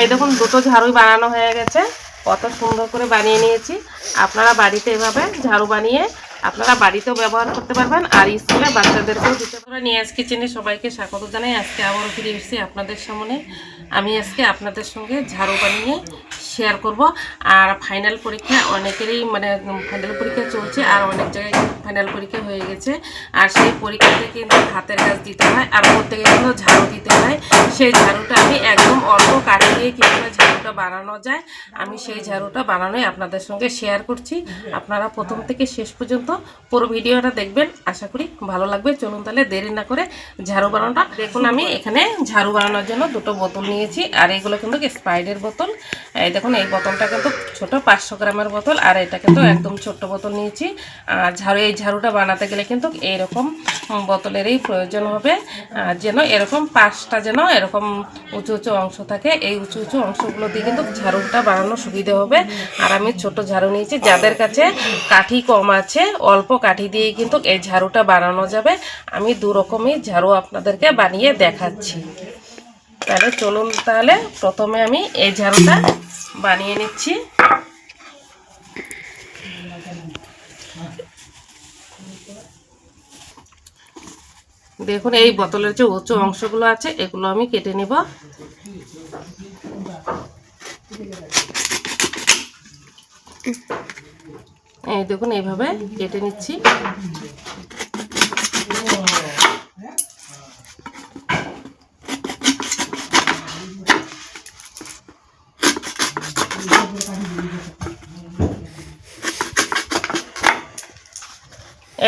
এই দেখুন, দুটো ঝাড়ুই বানানো হয়ে গেছে। কত সুন্দর করে বানিয়ে নিয়েছি। আপনারা বাড়িতে এভাবে ঝাড়ু বানিয়ে আপনারা বাড়িতেও ব্যবহার করতে পারবেন আর স্কুলে বাচ্চাদেরকেও দিতে পারবেন। নিয়ে আজকে কিচেনে সবাইকে স্বাগত জানাই। আজকে আবারও ফিরে এসেছি আপনাদের সামনে। আমি আজকে আপনাদের সঙ্গে ঝাড়ু বানিয়ে শেয়ার করব। আর ফাইনাল পরীক্ষা অনেকেরই মানে ফাইনাল পরীক্ষা চলছে আর অনেক জায়গায় ফাইনাল পরীক্ষা হয়ে গেছে। আর সেই পরীক্ষাতে কিন্তু হাতের কাজ দিতে হয় আর প্রত্যেকে কিন্তু ঝাড়ু দিতে হয়। সেই ঝাড়ুটা আমি একদম অল্প কাঠি দিয়ে কীভাবে ঝাড়ুটা বানানো যায়। আমি সেই ঝাড়ুটা বানানোই আপনাদের সঙ্গে শেয়ার করছি। আপনারা প্রথম থেকে শেষ পর্যন্ত পুরো ভিডিওটা দেখবেন। আশা করি ভালো লাগবে। চলুন তাহলে দেরি না করে ঝাড়ু বানানোটা। দেখুন আমি এখানে ঝাড়ু বানানোর জন্য দুটো বোতল নিয়েছি। আর এগুলো কিন্তু স্প্রাইডের বোতল? এই দেখুন এই বোতলটা কিন্তু ছোট পাঁচশো গ্রামের বোতল। আর এটা কিন্তু একদম ছোট্ট বোতল নিয়েছি। আর ঝাড়ু এই ঝাড়ুটা বানাতে গেলে কিন্তু এইরকম বোতলেরই প্রয়োজন হবে। আর যেন এরকম পাঁচটা যেন এরকম উঁচু উঁচু অংশ থাকে এই উঁচু উঁচু অংশগুলো দিয়ে কিন্তু ঝাড়ুটা বানানো সুবিধা হবে। আর আমি ছোট ঝাড়ু নিয়েছি। যাদের কাছে কাঠি কম আছে অল্প কাঠি দিয়ে কিন্তু এই ঝাড়ুটা বানানো যাবে। আমি দু রকমই ঝাড়ু আপনাদেরকে বানিয়ে দেখাচ্ছি। তাহলে চলুন তাহলে প্রথমে আমি এই ঝাড়ুটা বানিয়ে নিচ্ছি। দেখুন, এই বোতলের যে উঁচু অংশগুলো আছে, এগুলো আমি কেটে নিব। এই দেখুন, এইভাবে কেটে নিচ্ছি।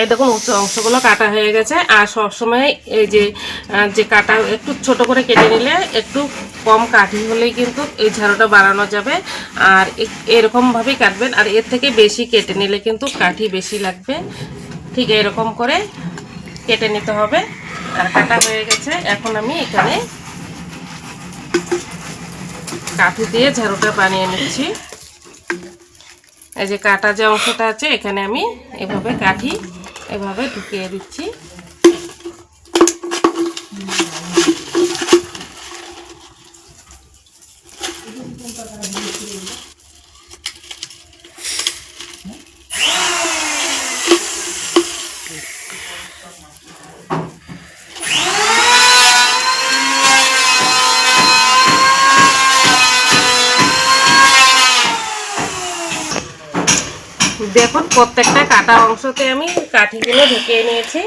এই দেখুন উঁচু অংশগুলো কাটা হয়ে গেছে। আর সবসময় এই যে যে কাটা একটু ছোট করে কেটে নিলে একটু কম কাঠি হলেই কিন্তু এই ঝাড়ুটা বানানো যাবে। আর এরকমভাবেই কাটবেন। আর এর থেকে বেশি কেটে নিলে কিন্তু কাঠি বেশি লাগবে। ঠিক এরকম করে কেটে নিতে হবে। আর কাটা হয়ে গেছে। এখন আমি এখানে কাঠি দিয়ে ঝাড়ুটা বানিয়ে নিচ্ছি। এই যে কাটা যে অংশটা আছে, এখানে আমি এভাবে কাঠি এভাবে ঢুকিয়ে দিচ্ছি। দেখুন, প্রত্যেকটা কাটা অংশতে আমি কাঠিগুলো ঢুকিয়ে নিয়েছি।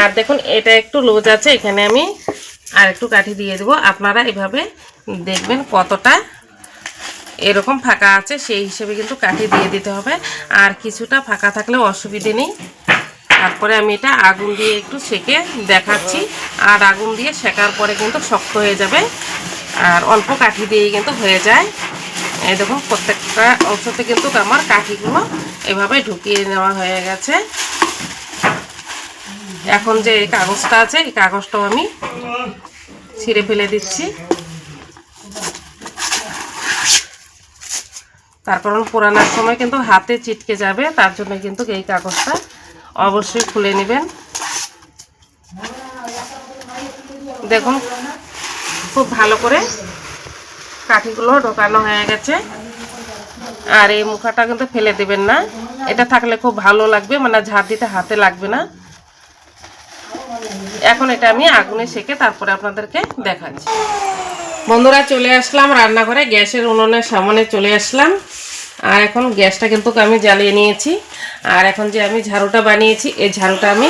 আর দেখুন, এটা একটু লুজ আছে, এখানে আমি আর একটু কাঠি দিয়ে দেবো। আপনারা এভাবে দেখবেন কতটা এরকম ফাঁকা আছে, সেই হিসেবে কিন্তু কাঠি দিয়ে দিতে হবে। আর কিছুটা ফাঁকা থাকলে অসুবিধে নেই। তারপরে আমি এটা আগুন দিয়ে একটু সেকে দেখাচ্ছি। আর আগুন দিয়ে শেকার পরে কিন্তু শক্ত হয়ে যাবে। আর অল্প কাঠি দিয়েই কিন্তু হয়ে যায়। এই দেখুন, প্রত্যেকটা অংশতে কিন্তু আমার কাঠিগুলো এভাবে ঢুকিয়ে নেওয়া হয়ে গেছে। এখন যে এই কাগজটা আছে, এই কাগজটাও আমি ছিঁড়ে ফেলে দিচ্ছি। তার কারণ পোড়ানোর সময় কিন্তু হাতে চিটকে যাবে, তার জন্য কিন্তু এই কাগজটা অবশ্যই খুলে নেবেন। দেখুন, খুব ভালো করে কাঠিগুলো ঢোকানো হয়ে গেছে। আর এই মুখাটা কিন্তু ফেলে দেবেন না। এটা থাকলে খুব ভালো লাগবে মানে ঝাড় দিতে হাতে লাগবে না। এখন এটা আমি আগুনে সেকে তারপরে আপনাদেরকে দেখাচ্ছি। বন্ধুরা, চলে আসলাম রান্নাঘরে, গ্যাসের উনুনের সামনে চলে আসলাম। আর এখন গ্যাসটা কিন্তু আমি জ্বালিয়ে নিয়েছি। আর এখন যে আমি ঝাড়ুটা বানিয়েছি, এই ঝাড়ুটা আমি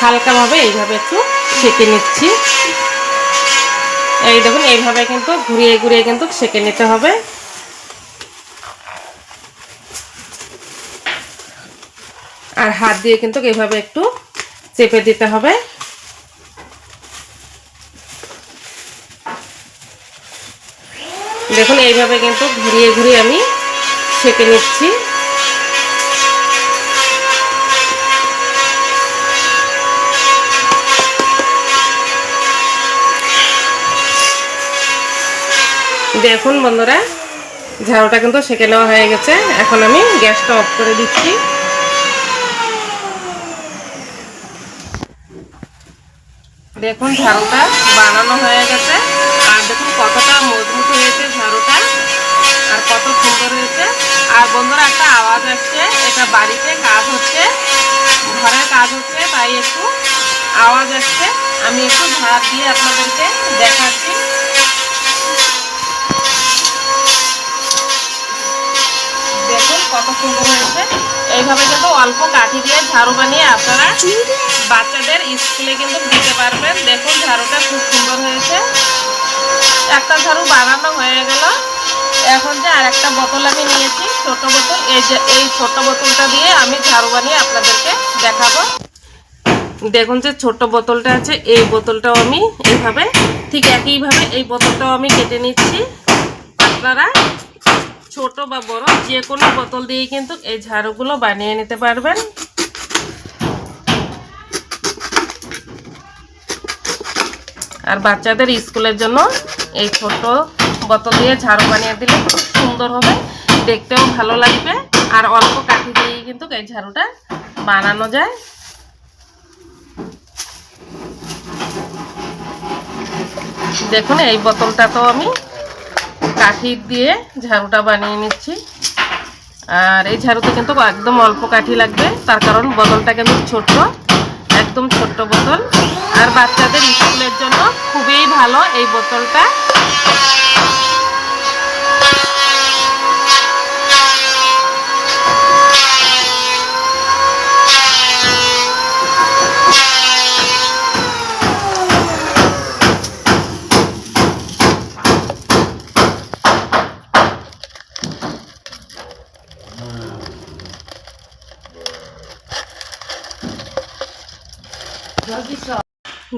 হালকাভাবে এইভাবে একটু সেকে নিচ্ছি। এই দেখুন, এইভাবে কিন্তু ঘুরিয়ে ঘুরিয়ে কিন্তু সেকে নিতে হবে। আর হাত দিয়ে কিন্তু এইভাবে একটু চেপে দিতে হবে। দেখুন, এইভাবে কিন্তু ঘুরিয়ে ঘুরিয়ে আমি সেকে নিচ্ছি। দেখুন বন্ধুরা ঝাড়ুটা কিন্তু সেঁকে নেওয়া হয়ে গেছে। এখন আমি গ্যাসটা অফ করে দিচ্ছি। দেখুন ঝাড়ুটা বানানো হয়ে গেছে। বাড়িতে কাজ হচ্ছে, ঘরের কাজ হচ্ছে, তাই একটু আওয়াজ আসছে। আমি একটু ঝাড় দিয়ে আপনাদেরকে দেখাচ্ছি। দেখুন কত সুন্দর হয়েছে। এইভাবে কিন্তু অল্প কাঠি দিয়ে ঝাড়ু বানিয়ে আপনারা বাচ্চাদের স্কুলে কিন্তু দিতে পারবেন। দেখুন ঝাড়ুটা খুব সুন্দর হয়েছে। একটা ঝাড়ু বানানো হয়ে গেল। এখন যে আর একটা বোতল আমি নিয়েছি, ছোট যে এই ছোট বোতলটা দিয়ে আমি ঝাড়ু বানিয়ে আপনাদেরকে দেখাবো। দেখুন যে ছোট বোতলটা আছে, এই বোতলটাও আমি এইভাবে, ঠিক একইভাবে এই বোতলটাও আমি কেটে নিচ্ছি। আপনারা ছোট বা বড় যে কোনো বোতল দিয়ে কিন্তু এই ঝাড়ুগুলো বানিয়ে নিতে পারবেন। আর বাচ্চাদের স্কুলের জন্য এই ছোট বোতল দিয়ে ঝাড়ু বানিয়ে দিলে খুব সুন্দর হবে, দেখতেও ভালো লাগবে। আর অল্প কাঠি দিয়েই কিন্তু এই ঝাড়ুটা বানানো যায়। দেখুন, এই বোতলটা তো আমি কাঠি দিয়ে ঝাড়ুটা বানিয়ে নিচ্ছি। আর এই ঝাড়ুতে কিন্তু একদম অল্প কাঠি লাগবে, তার কারণ বোতলটা কিন্তু ছোট্ট, একদম ছোট্ট বোতল। আর বাচ্চাদের স্কুলের জন্য খুবই ভালো এই বোতলটা।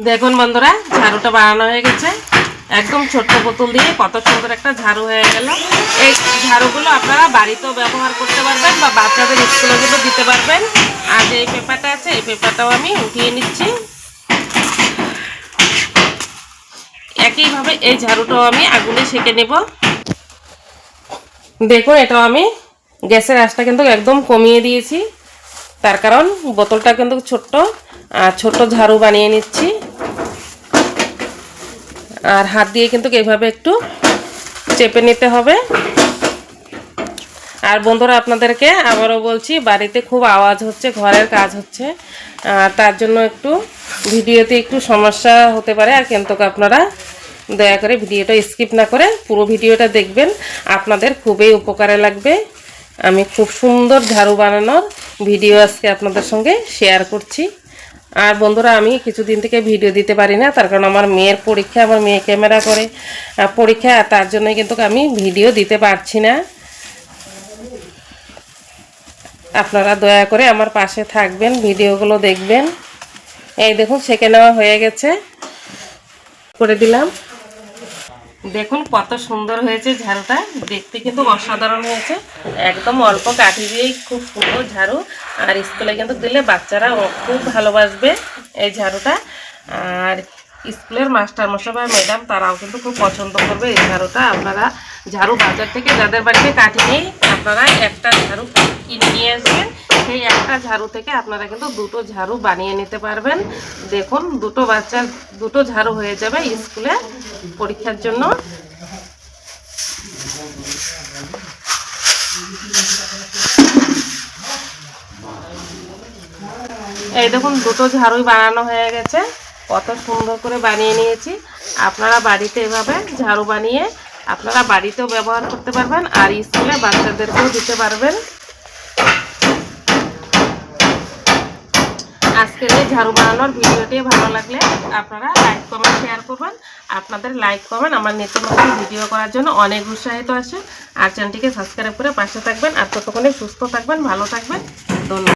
দেখুন বন্ধুরা, ঝাড়ুটা বানানো হয়ে গেছে। একদম ছোট্ট বোতল দিয়ে কত সুন্দর একটা ঝাড়ু হয়ে গেল। এই ঝাড়ুগুলো আপনারা বাড়িতেও ব্যবহার করতে পারবেন বা বাচ্চাদের স্কুলে কিন্তু দিতে পারবেন। আর যে এই পেপারটা আছে, এই পেপারটাও আমি উঠিয়ে নিচ্ছি। একইভাবে এই ঝাড়ুটাও আমি আগুনে সেঁকে নেব। দেখুন, এটাও আমি গ্যাসের আঁচটা কিন্তু একদম কমিয়ে দিয়েছি। তার কারণ বোতলটা কিন্তু ছোট্ট, আর ছোট ঝাড়ু বানিয়ে নিচ্ছি। আর হাত দিয়ে কিন্তু এইভাবে একটু চেপে নিতে হবে। আর বন্ধুরা, আপনাদেরকে আবারও বলছি, বাড়িতে খুব আওয়াজ হচ্ছে, ঘরের কাজ হচ্ছে। তার জন্য একটু ভিডিওতে একটু সমস্যা হতে পারে, আর কিন্তু আপনারা দয়া করে ভিডিওটা স্কিপ না করে পুরো ভিডিওটা দেখবেন। আপনাদের খুবই উপকারে লাগবে। আমি খুব সুন্দর ঝাড়ু বানানোর ভিডিও আজকে আপনাদের সঙ্গে শেয়ার করছি। আর বন্ধুরা, আমি কিছুদিন থেকে ভিডিও দিতে পারি না, তার কারণ আমার মেয়ের পরীক্ষা, আমার মেয়ে ক্যামেরা করে পরীক্ষা, তার জন্যই কিন্তু আমি ভিডিও দিতে পারছি না। আপনারা দয়া করে আমার পাশে থাকবেন, ভিডিওগুলো দেখবেন। এই দেখুন, সেকে নেওয়া হয়ে গেছে। করে দিলাম। দেখুন কত সুন্দর হয়েছে ঝাড়ুটা দেখতে কিন্তু অসাধারণ হয়েছে। একদম অল্প কাঠি দিয়েই খুব সুন্দর ঝাড়ু। আর স্কুলে কিন্তু দিলে বাচ্চারা খুব ভালোবাসবে এই ঝাড়ুটা। আর স্কুলের মাস্টার মশাই বা ম্যাডাম, তারাও কিন্তু খুব পছন্দ করবে এই ঝাড়ুটা। আপনারা ঝাড়ু বাজার থেকে যাদের বাড়িতে কাঠি নেই, আপনারা একটা ঝাড়ু কিনে নিয়ে আসবেন। সেই একটা ঝাড়ু থেকে আপনারা কিন্তু দুটো ঝাড়ু বানিয়ে নিতে পারবেন। দেখুন, দুটো বাচ্চার, দুটো ঝাড়ু হয়ে যাবে স্কুলে পরীক্ষার জন্য। এই দেখুন, দুটো ঝাড়ুই বানানো হয়ে গেছে। কত সুন্দর করে বানিয়ে নিয়েছি। আপনারা বাড়িতে এভাবে ঝাড়ু বানিয়ে আপনারা বাড়িতেও ব্যবহার করতে পারবেন আর স্কুলে বাচ্চাদেরকেও দিতে পারবেন। আজকের এই ঝাড়ু বানানোর ভিডিওটি ভালো লাগলে আপনারা লাইক কমেন্ট শেয়ার করবেন। আপনাদের লাইক কমেন্ট আমার নিত্য নতুন ভিডিও করার জন্য অনেক উৎসাহিত আছে আর চ্যানেলটিকে সাবস্ক্রাইব করে পাশে থাকবেন। আর ততক্ষণে সুস্থ থাকবেন, ভালো থাকবেন। ধন্যবাদ।